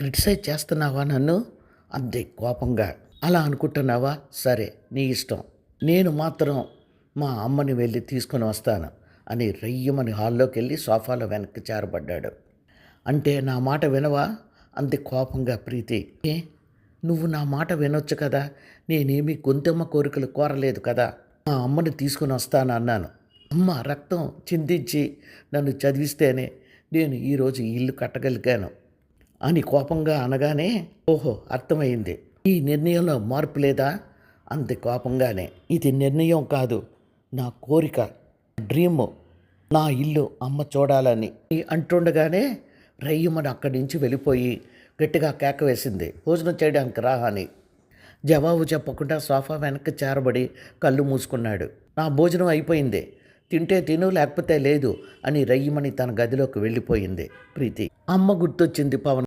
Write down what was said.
Criticise చేస్తున్నావా నన్ను? అంతే కోపంగా. అలా అనుకుంటున్నావా? సరే నీ ఇష్టం. నేను మాత్రం మా అమ్మని వెళ్ళి తీసుకొని వస్తాను అని రయ్యమని హాల్లోకి వెళ్ళి సోఫాలో వెనక్కి చేరబడ్డాడు అంటే నా మాట వినవా? అంది కోపంగా ప్రీతి. ఏ? నువ్వు నా మాట వినొచ్చు కదా? నేనేమీ గొంతెమ్మ కోరికలు కోరలేదు కదా? మా అమ్మని తీసుకుని వస్తాను అన్నాను. అమ్మ రక్తం చిందించి నన్ను చదివిస్తేనే నేను ఈరోజు ఇల్లు కట్టగలిగాను. అని కోపంగా అనగానే ఓహో అర్థమైంది. ఈ నిర్ణయంలో మార్పు లేదా? అంత కోపంగానే. ఇది నిర్ణయం కాదు. నా కోరిక డ్రీమ్ నా ఇల్లు అమ్మ చూడాలని. అంటుండగానే రయ్యమని అక్కడి నుంచి వెళ్ళిపోయి గట్టిగా కేక వేసింది. భోజనం చేయడానికి రా అని. జవాబు చెప్పకుండా సోఫా వెనక్కి చేరబడి కళ్ళు మూసుకున్నాడు. నా భోజనం అయిపోయింది. తింటే తిను లేకపోతే లేదు అని రయ్యమని తన గదిలోకి వెళ్ళిపోయింది. ప్రీతి అమ్మ గుర్తొచ్చింది పవన్